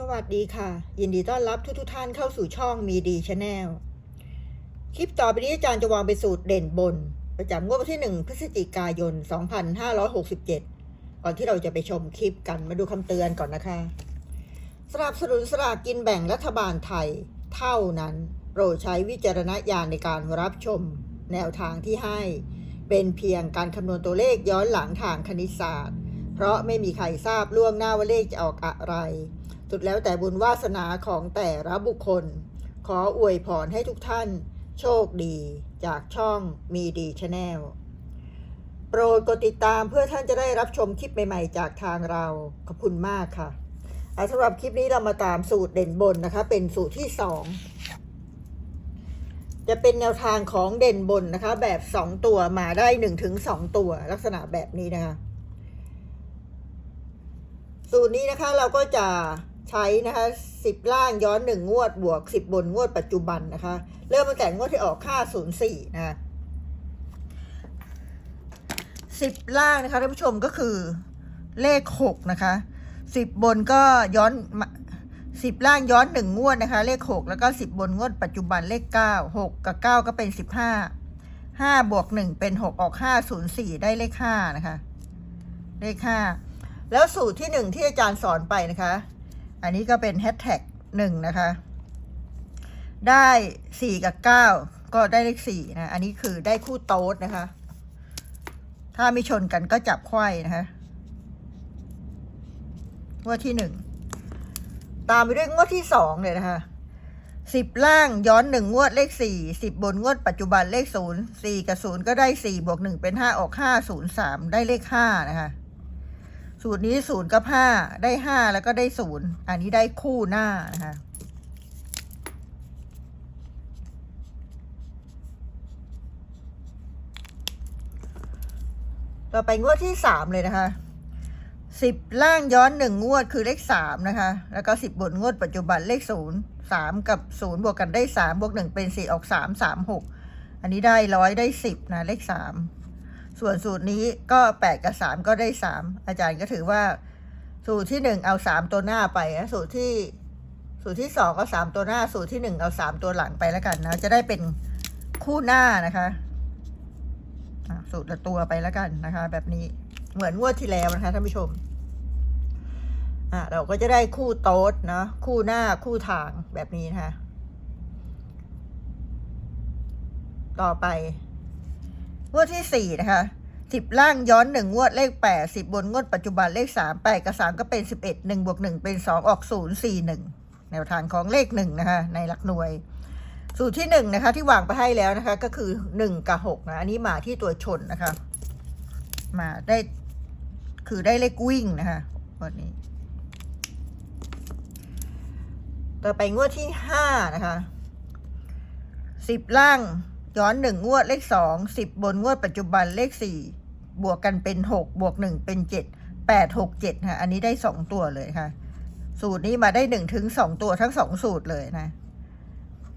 สวัสดีค่ะ ยินดีต้อนรับทุกทุกท่านเข้าสู่ช่องมีดีชาแนลคลิปต่อไปนี้อาจารย์จะวางเป็นสูตรเด่นบน ประจำงวดวันที่ 1 พฤศจิกายน 2567 ก่อนที่เราจะไปชมคลิปกันมาดูคำเตือนก่อนนะคะ สนับสนุนสลากกินแบ่งรัฐบาลไทย เท่านั้นโปรดใช้วิจารณญาณในการรับชม แนวทางที่ให้ เป็นเพียงการคำนวณตัวเลขย้อนหลังทางคณิตศาสตร์ เพราะไม่มีใครทราบล่วงหน้าว่าเลขจะออกอะไร สุดแล้วแต่บุญวาสนาของแต่ละบุคคล ขออวยพรให้ทุกท่าน โชคดีจากช่องมีดีชาแนลโปรดกดติดตามเพื่อท่านจะได้รับชมคลิปใหม่ๆ จากทางเรา ขอบคุณมากค่ะอะสำหรับคลิปนี้เรามาตามสูตรเด่นบนนะคะ เป็นสูตรที่สองจะเป็นแนวทางของเด่นบนนะคะ แบบสองตัวมาได้หนึ่งถึงสองตัวลักษณะแบบนี้นะคะ สูตรนี้นะคะเราก็จะ ใช้นะคะสิบล่างย้อนหนึ่งงวดบวกสิบบนงวดปัจจุบันนะคะ เริ่มตั้งแต่งวดที่ออกค่าศูนย์สี่นะคะสิบล่างนะคะท่านผู้ชมก็คือเลขหกนะคะสิบบนก็ย้อนสิบล่างย้อนหนึ่งงวดนะคะ เลขหกแล้วก็สิบบนงวดปัจจุบันเลขเก้าหกกับเก้าก็เป็นสิบห้าห้าบวกหนึ่งเป็นหกออกห้าศูนย์สี่ได้เลขห้านะคะ เลขห้าแล้วสูตรที่หนึ่งที่อาจารย์สอนไปนะคะ อันนี้ก็เป็นแฮชแท็กหนึ่งนะคะ ได้สี่กับเก้าก็ได้เลขสี่นะ อันนี้คือได้คู่โต๊ดนะคะ ถ้าไม่ชนกันก็จับไขว้นะคะงวดที่หนึ่งตามไปด้วยงวดที่สองเลยนะคะสิบล่างย้อนหนึ่งงวดเลขสี่สิบบนงวดปัจจุบันเลขศูนย์สี่กับศูนย์ก็ได้สี่บวกหนึ่งเป็นห้าออกห้าศูนย์สามได้เลขห้านะคะ สูตรนี้ศูนย์กับห้าได้ห้าแล้วก็ได้ศูนย์อันนี้ได้คู่หน้านะคะต่อไปงวดที่สามเลยนะคะสิบล่างย้อนหนึ่งงวดคือเลขสามนะคะ แล้วก็สิบบนงวดปัจจุบันเลขศูนย์สามกับศูนย์บวกกันได้สามบวกหนึ่งเป็นสี่ออกสามสามหกอันนี้ได้ร้อยได้สิบนะเลขสาม ส่วนสูตรนี้ก็แปดกับสามก็ได้สามอาจารย์ก็ถือว่า สูตรที่หนึ่งเอาสามตัวหน้าไปนะสูตรที่สูตรที่สองก็สามตัวหน้า สูตรที่หนึ่งเอาสามตัวหลังไปแล้วกันนะจะได้เป็นคู่หน้านะคะอะสูตรละตัวไปแล้วกันนะคะ แบบนี้เหมือนงวดที่แล้วนะคะท่านผู้ชมอะเราก็จะได้คู่โต๊ดเนาะคู่หน้าคู่ทางแบบนี้นะคะต่อไป งวดที่สี่นะคะสิบล่างย้อนหนึ่งงวดเลขแปดสิบบนงวดปัจจุบันเลขสามแปดกับสามก็เป็นสิบเอ็ดหนึ่งบวกหนึ่งเป็นสองออกศูนย์สี่หนึ่งแนวทางของเลขหนึ่งนะคะในหลักหน่วย สูตรที่หนึ่งนะคะที่วางไปให้แล้วนะคะ ก็คือหนึ่งกับหกนะ อันนี้มาที่ตัวชนนะคะ มาได้คือได้เลขวิ่งนะคะวันนี้ ต่อไปงวดที่ห้านะคะสิบล่าง ย้อนหนึ่งวดเลขสองสิบบนงวดปัจจุบันเลขสี่บวกกันเป็นหกบวกหนึ่งเป็นเจ็ดแปดหกเจ็ดค่ะ อันนี้ได้สองตัวเลยค่ะ สูตรนี้มาได้หนึ่งถึงสองตัวทั้งสองสูตรเลยนะ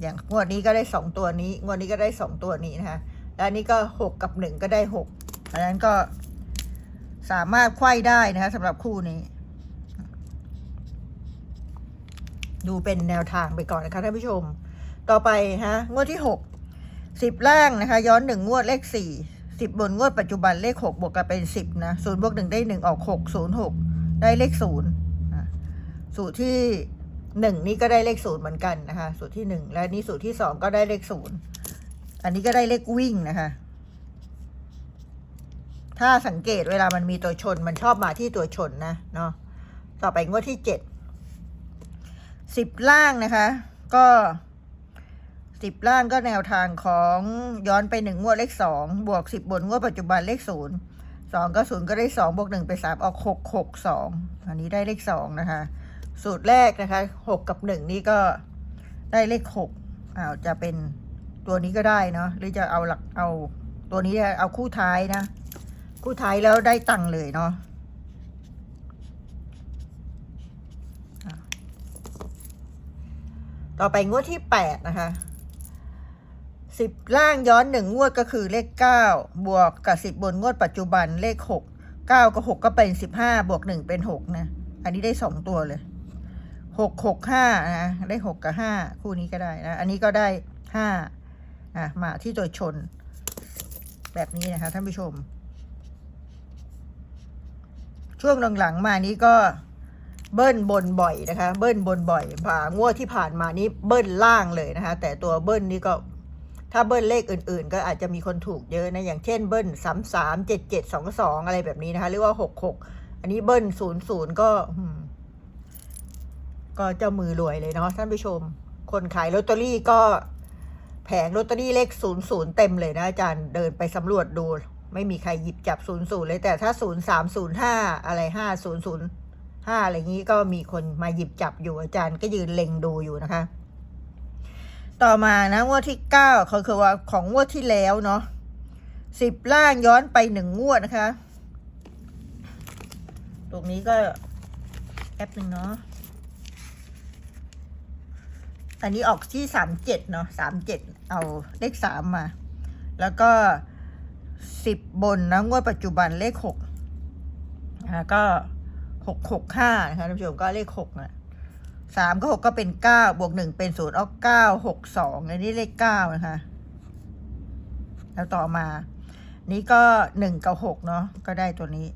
อย่างงวดนี้ก็ได้สองตัวนี้ งวดนี้ก็ได้สองตัวนี้นะคะ แล้วนี้ก็หกกับหนึ่งก็ได้หกอันนั้นก็สามารถไขว้ได้นะคะสำหรับคู่นี้ ดูเป็นแนวทางไปก่อนนะคะท่านผู้ชม ต่อไปฮะงวดที่หก สิบล่างนะคะ ย้อนหนึ่งงวดเลขสี่สิบบนงวดปัจจุบันเลขหกบวกกันเป็นสิบนะศูนย์บวกหนึ่งได้หนึ่งออกหกศูนย์หกได้เลขศูนย์อะสูตรที่หนึ่งนี่ก็ได้เลขศูนย์เหมือนกันนะคะ สูตรที่หนึ่งและนี่สูตรที่สองก็ได้เลขศูนย์อันนี้ก็ได้เลขวิ่งนะคะ ถ้าสังเกตเวลามันมีตัวชนมันชอบมาที่ตัวชนนะเนาะต่อไปงวดที่เจ็ดสิบล่างนะคะ ก็ สิบล่างก็แนวทางของย้อนไปหนึ่งงวดเลขสองบวกสิบบนงวดปัจจุบันเลขศูนย์สองก็ศูนย์ก็ได้สองบวกหนึ่งเป็นสามออกหกหกสองอันนี้ได้เลขสองนะคะ สูตรแรกนะคะหกกับหนึ่งนี่ก็ได้เลขหกอ้าวจะเป็นตัวนี้ก็ได้เนาะหรือจะเอาหลักเอาตัวนี้เอาคู่ท้ายนะ คู่ท้ายแล้วได้ตังค์เลยเนาะต่อไปงวดที่แปดนะคะ สิบล่างย้อนหนึ่งงวดก็คือเลขเก้าบวกกับสิบบนงวดปัจจุบันเลขหกเก้ากับหกก็เป็นสิบห้าบวกหนึ่งเป็นหกนะ อันนี้ได้สองตัวเลยหกหกห้านะได้หกกับห้าคู่นี้ก็ได้นะ อันนี้ก็ได้ห้าอะมาที่ตัวชน แบบนี้นะคะท่านผู้ชม ช่วงหลังๆมานี้ก็เบิ้ลบนบ่อยนะคะ เบิ้ลบนบ่อยผ่างวดที่ผ่านมานี้เบิ้ลล่างเลยนะคะ แต่ตัวเบิ้ลนี่ก็ ถ้าเบิ้ลเลขอื่นๆ ก็อาจจะมีคนถูกเยอะนะ อย่างเช่นเบิ้ลสามสามเจ็ดเจ็ดสองสองอะไรแบบนี้นะคะ หรือว่าหกหกอันนี้เบิ้ลศูนย์ศูนย์ก็ก็เจ้ามือรวยเลยเนาะท่านผู้ชม คนขายลอตเตอรี่ก็แผงลอตเตอรี่เลขศูนย์ศูนย์เต็มเลยนะอาจารย์เดินไปสำรวจดู ไม่มีใครหยิบจับศูนย์ศูนย์เลยแต่ถ้าศูนย์สามศูนย์ห้าอะไรห้าศูนย์ศูนย์ห้าอะไรอย่างนี้ก็มีคนมาหยิบจับอยู่อาจารย์ก็ยืนเล็งดูอยู่นะคะ ต่อมานะงวดที่เก้าเขาคือว่าของงวดที่แล้วเนาะสิบล่างย้อนไปหนึ่งงวดนะคะ ตรงนี้ก็แอปหนึ่งเนาะอันนี้ออกที่สามเจ็ดเนาะสามเจ็ดเอาเลขสามมา แล้วก็สิบบนนะงวดปัจจุบันเลขหกแล้วก็หกหกห้านะคะท่านผู้ชมก็เลขหกนะ สามก็หกก็เป็นเก้าบวกหนึ่งเป็นศูนย์เอาเก้าหกสองอันนี้เลขเก้านะคะ แล้วต่อมา นี้ก็หนึ่งกับหกเนาะก็ได้ตัวนี้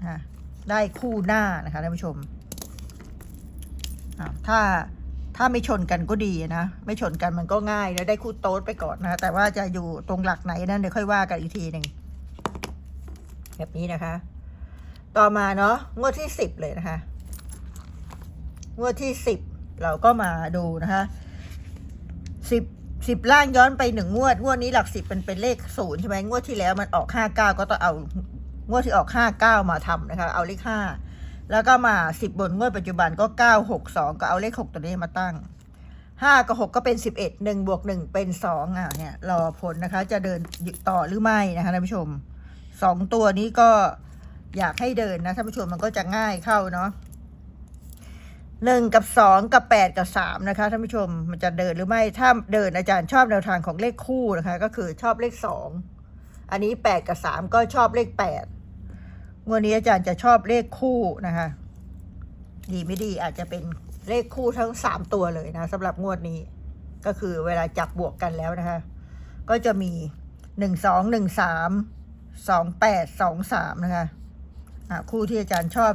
นะได้คู่หน้านะคะท่านผู้ชมถ้าถ้าไม่ชนกันก็ดีนะ ไม่ชนกันมันก็ง่ายแล้วได้คู่โต๊ดไปก่อนนะแต่ว่าจะอยู่ตรงหลักไหนนั้นเดี๋ยวค่อยว่ากันอีกทีหนึ่งแบบนี้นะคะ ต่อมาเนาะงวดที่สิบเลยนะคะ งวดที่สิบเราก็มาดูนะคะสิบสิบล่างย้อนไปหนึ่งงวด งวดนี้หลักสิบมันเป็นเลขศูนย์ใช่ไหมงวดที่แล้วมันออกห้าเก้าก็ต้องเอางวดที่ออกห้าเก้ามาทำนะคะ เอาเลขห้าแล้วก็มาสิบบนงวดปัจจุบันก็เก้าหกสองก็เอาเลขหกตัวนี้มาตั้งห้ากับหกก็เป็นสิบเอ็ดหนึ่งบวกหนึ่งเป็นสองอะเนี่ยรอผลนะคะ จะเดินต่อหรือไม่นะคะท่านผู้ชมสองตัวนี้ก็อยากให้เดินนะท่านผู้ชมมันก็จะง่ายเข้าเนาะ หนึ่งกับสองกับแปดกับสามนะคะท่านผู้ชมมันจะเดินหรือไม่ถ้าเดินอาจารย์ชอบแนวทางของเลขคู่นะคะ ก็คือชอบเลขสองอันนี้แปดกับสามก็ชอบเลขแปดงวดนี้อาจารย์จะชอบเลขคู่นะคะ ดีไม่ดีอาจจะเป็นเลขคู่ทั้งสามตัวเลยนะสำหรับงวดนี้ ก็คือเวลาจับบวกกันแล้วนะคะ ก็จะมีหนึ่งสองหนึ่งสามสองแปดสองสามนะคะะคู่ที่อาจารย์ชอบ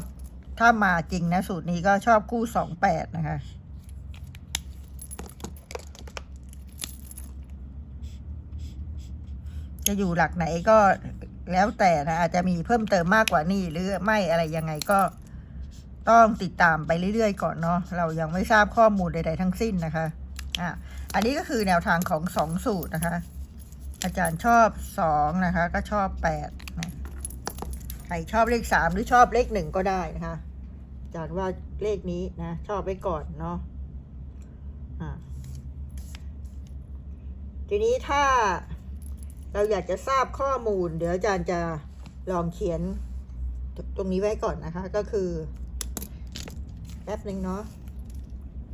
ถ้ามาจริงนะ สูตรนี้ก็ชอบคู่สองแปดนะคะจะอยู่หลักไหนก็แล้วแต่นะ อาจจะมีเพิ่มเติมมากกว่านี้หรือไม่อะไรยังไงก็ต้องติดตามไปเรื่อยๆ ก่อนเนาะเรายังไม่ทราบข้อมูลใด ๆ ทั้งสิ้นนะคะอะอันนี้ก็คือแนวทางของสองสูตรนะคะ อาจารย์ชอบสองนะคะ ก็ชอบแปดใครชอบเลขสามหรือชอบเลขหนึ่งก็ได้นะคะ จารย์ว่าเลขนี้นะ ชอบไว้ก่อนเนาะะทีนี้ถ้าเราอยากจะทราบข้อมูล เดี๋ยวอาจารย์จะลองเขียนตรงนี้ไว้ก่อนนะคะ ก็คือ แป๊บหนึ่งเนาะ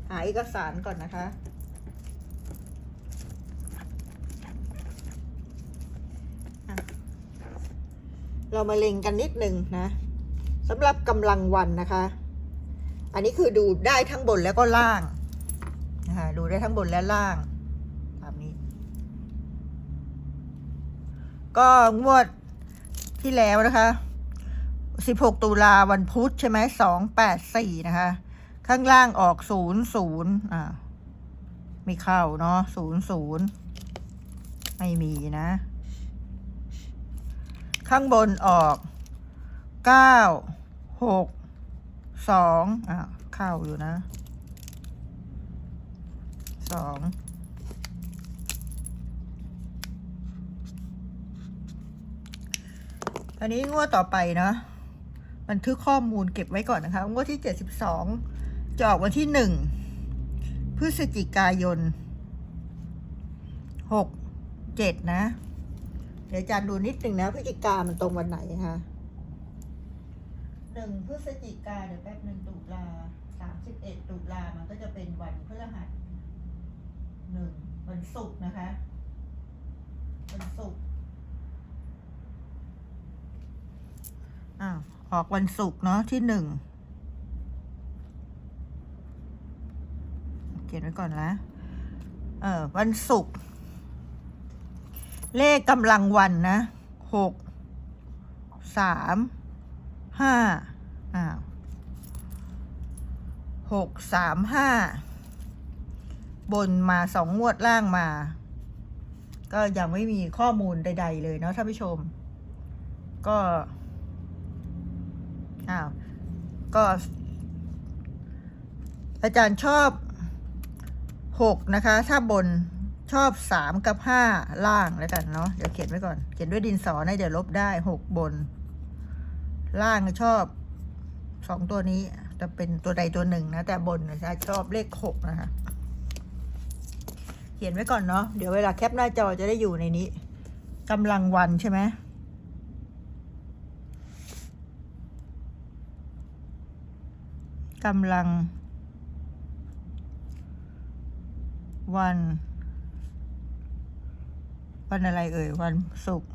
หาเอกสารก่อนนะคะอะเรามาเล็งกันนิดหนึ่งนะสำหรับกำลังวันนะคะ อันนี้คือดูได้ทั้งบนแล้วก็ล่างนะคะดูได้ทั้งบนและล่างแบบนี้ ก็งวดที่แล้วนะคะ16ตุลาวันพุธใช่ไหม284นะคะ ข้างล่างออก00อ่าไม่เข้าเนาะ00ไม่มีนะ ข้างบนออก9 6 2อ่าเข้าอยู่นะ2อันนี้งวดต่อไปเนาะบันทึกข้อมูลเก็บไว้ก่อนนะคะ งวดที่เจ็ดสิบสองจะออกวันที่หนึ่งพฤศจิกายนหกเจ็ดนะ เดี๋ยวอาจารย์ดูนิดหนึ่งนะพฤศจิกามันตรงวันไหนคะ หนึ่งพฤศจิกาเดี๋ยวแป๊บหนึ่งตุลาสามสิบเอ็ดตุลามันก็จะเป็นวันพฤหัสหนึ่งวันศุกร์นะคะวันศุกร์อ้าออกวันศุกร์เนาะที่หนึ่งเขียนไว้ก่อนนะเออวันศุกร์เลขกำลังวันนะหกสาม ห้าอ้าวหกสามห้าบนมาสองงวดล่างมา ก็ยังไม่มีข้อมูลใด ๆ เลยเนาะท่านผู้ชม ก็อ้าวก็ อาจารย์ชอบหกนะคะ ถ้าบนชอบสามกับห้าล่างแล้วกันเนาะเดี๋ยวเขียนไว้ก่อน เขียนด้วยดินสอนะเดี๋ยวลบได้หกบน ล่างชอบสองตัวนี้จะเป็นตัวใดตัวหนึ่งนะ แต่บนนะชอบเลขหกนะคะเขียนไว้ก่อนเนาะเดี๋ยวเวลาแคปหน้าจอจะได้อยู่ในนี้กำลังวันใช่ไหมกำลัง วัน วันอะไรเอ่ย วันศุกร์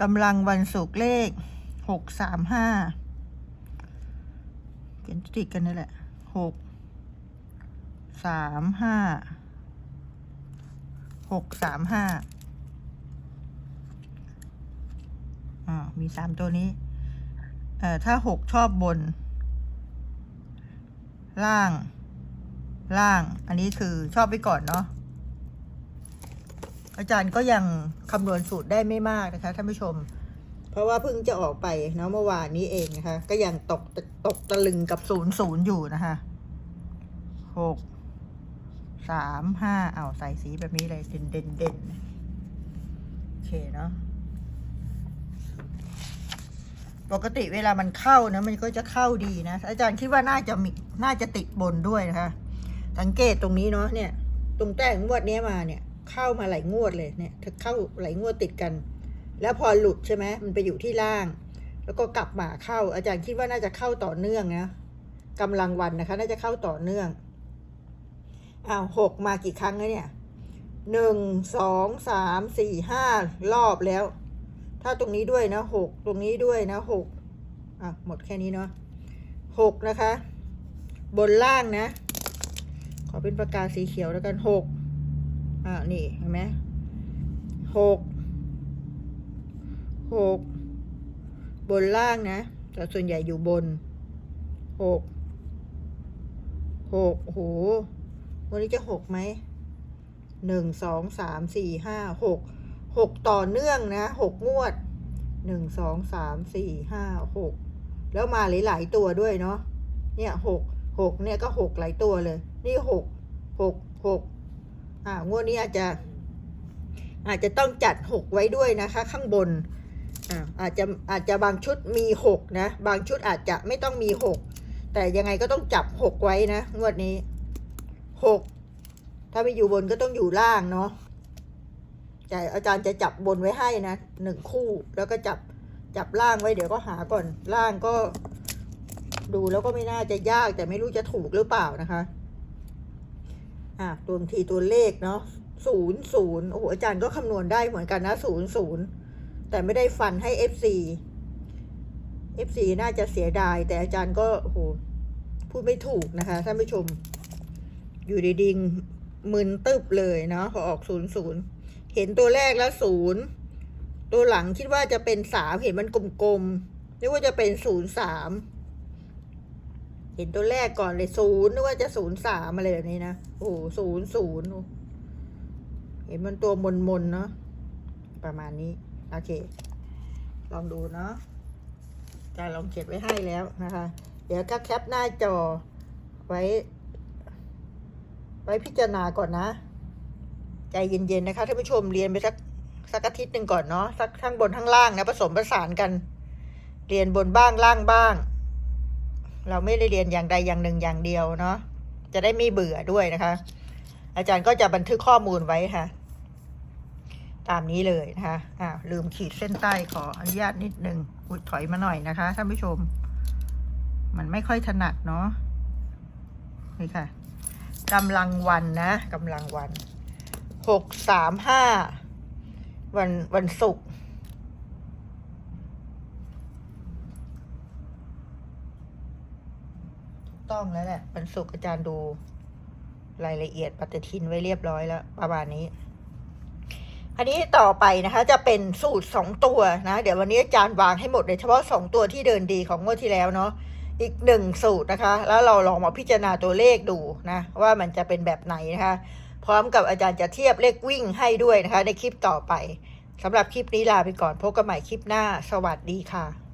กำลังวันศุกร์เลขหกสามห้าเขียนติดกันนี่แหละหกสามห้าหกสามห้าอ่ามีสามตัวนี้เอ่อถ้าหกชอบบน ล่าง ล่าง อันนี้คือชอบไปก่อนเนาะ อาจารย์ก็ยังคำนวณสูตรได้ไม่มากนะคะท่านผู้ชม เพราะว่าเพิ่งจะออกไปเนาะเมื่อวานนี้เองนะคะ ก็ยังตกตกตะลึงกับศูนย์ศูนย์อยู่นะคะหกสามห้าเอาใส่สีแบบนี้เลยเด่นเด่นเด่นโอเคเนาะปกติเวลามันเข้านะมันก็จะเข้าดีนะ อาจารย์คิดว่าน่าจะมีน่าจะติดบนด้วยนะคะ สังเกตตรงนี้เนาะเนี่ย ตรงแต่งวดนี้มาเนี่ย เข้ามาหลายงวดเลยเนี่ยเข้าหลายงวดติดกัน แล้วพอหลุดใช่ไหมมันไปอยู่ที่ล่าง แล้วก็กลับมาเข้า อาจารย์คิดว่าน่าจะเข้าต่อเนื่องนะกำลังวันนะคะ น่าจะเข้าต่อเนื่องอ้าวหกมากี่ครั้งแล้วเนี่ยหนึ่งสองสามสี่ห้ารอบแล้ว ถ้าตรงนี้ด้วยนะหกตรงนี้ด้วยนะหกอะหมดแค่นี้เนาะหกนะคะ บนล่างนะ ขอเป็นประกาศสีเขียวแล้วกันหก อ่านี่เห็นไหมหกหกบนล่างนะแต่ส่วนใหญ่อยู่บนหกหกโอ้โหวันนี้จะหกไหมหนึ่งสองสามสี่ห้าหกหกต่อเนื่องนะหกงวดหนึ่งสองสามสี่ห้าหกแล้วมาหลาย ๆ ตัวด้วยเนาะเนี่ยหกหกเนี่ยก็หกหลายตัวเลย นี่หกหกหก อ่างวดนี้อาจจะ อาจจะต้องจัดหกไว้ด้วยนะคะ ข้างบนอ่าอาจจะอาจจะบางชุดมีหกนะ บางชุดอาจจะไม่ต้องมีหกแต่ยังไงก็ต้องจับหกไว้นะ งวดนี้หกถ้าไม่อยู่บนก็ต้องอยู่ล่างเนาะจะอาจารย์จะจับบนไว้ให้นะหนึ่งคู่แล้วก็จับจับล่างไว้เดี๋ยวก็หาก่อนล่างก็ ดูแล้วก็ไม่น่าจะยากแต่ไม่รู้จะถูกหรือเปล่านะคะ อะตัวทีตัวเลขเนาะศูนย์ศูนย์โอ้โหอาจารย์ก็คำนวณได้เหมือนกันนะศูนย์ศูนย์แต่ไม่ได้ฟันให้ FC FC น่าจะเสียดาย แต่อาจารย์ก็โอ้โหพูดไม่ถูกนะคะท่านผู้ชม อยู่ดีๆมึนตึบเลยเนาะพอออกศูนย์ศูนย์เห็นตัวแรกแล้วศูนย์ตัวหลังคิดว่าจะเป็นสามเห็นมันกลมๆนึกว่าจะเป็นศูนย์สาม เห็นตัวแรกก่อนเลยศูนย์นึกว่าจะศูนย์สามอะไรแบบนี้นะ โอ้ศูนย์ศูนย์เห็นมันตัวมนๆเนาะประมาณนี้ โอเค ลองดูเนาะจะลองเขียนไว้ให้แล้วนะคะ เดี๋ยวก็แคปหน้าจอไว้ ไว้พิจารณาก่อนนะ ใจเย็นๆนะคะท่านผู้ชมเรียนไปสักสักอาทิตย์หนึ่งก่อนเนาะสักทั้งบนทั้งล่างนะผสมผสานกัน เรียนบนบ้างล่างบ้าง เราไม่ได้เรียนอย่างใดอย่างหนึ่งอย่างเดียวเนาะจะได้ไม่เบื่อด้วยนะคะ อาจารย์ก็จะบันทึกข้อมูลไว้ค่ะ ตามนี้เลยนะคะอ้าวลืมขีดเส้นใต้ขออนุญาตนิดนึงอุดถอยมาหน่อยนะคะท่านผู้ชม มันไม่ค่อยถนัดเนาะนี่ค่ะกำลังวันนะกำลังวันหกสามห้าวันวันศุกร์ ต้องแล้วแหละวันศุกร์อาจารย์ดูรายละเอียดปฏิทินไว้เรียบร้อยแล้ว ประมาณนี้ อันนี้ต่อไปนะคะ จะเป็นสูตรสองตัวนะ เดี๋ยววันนี้อาจารย์วางให้หมดเลยเฉพาะสองตัวที่เดินดีของงวดที่แล้วเนาะอีกหนึ่งสูตรนะคะ แล้วเราลองมาพิจารณาตัวเลขดูนะ ว่ามันจะเป็นแบบไหนนะคะ พร้อมกับอาจารย์จะเทียบเลขวิ่งให้ด้วยนะคะ ในคลิปต่อไปสำหรับคลิปนี้ลาไปก่อนพบกันใหม่คลิปหน้า สวัสดีค่ะ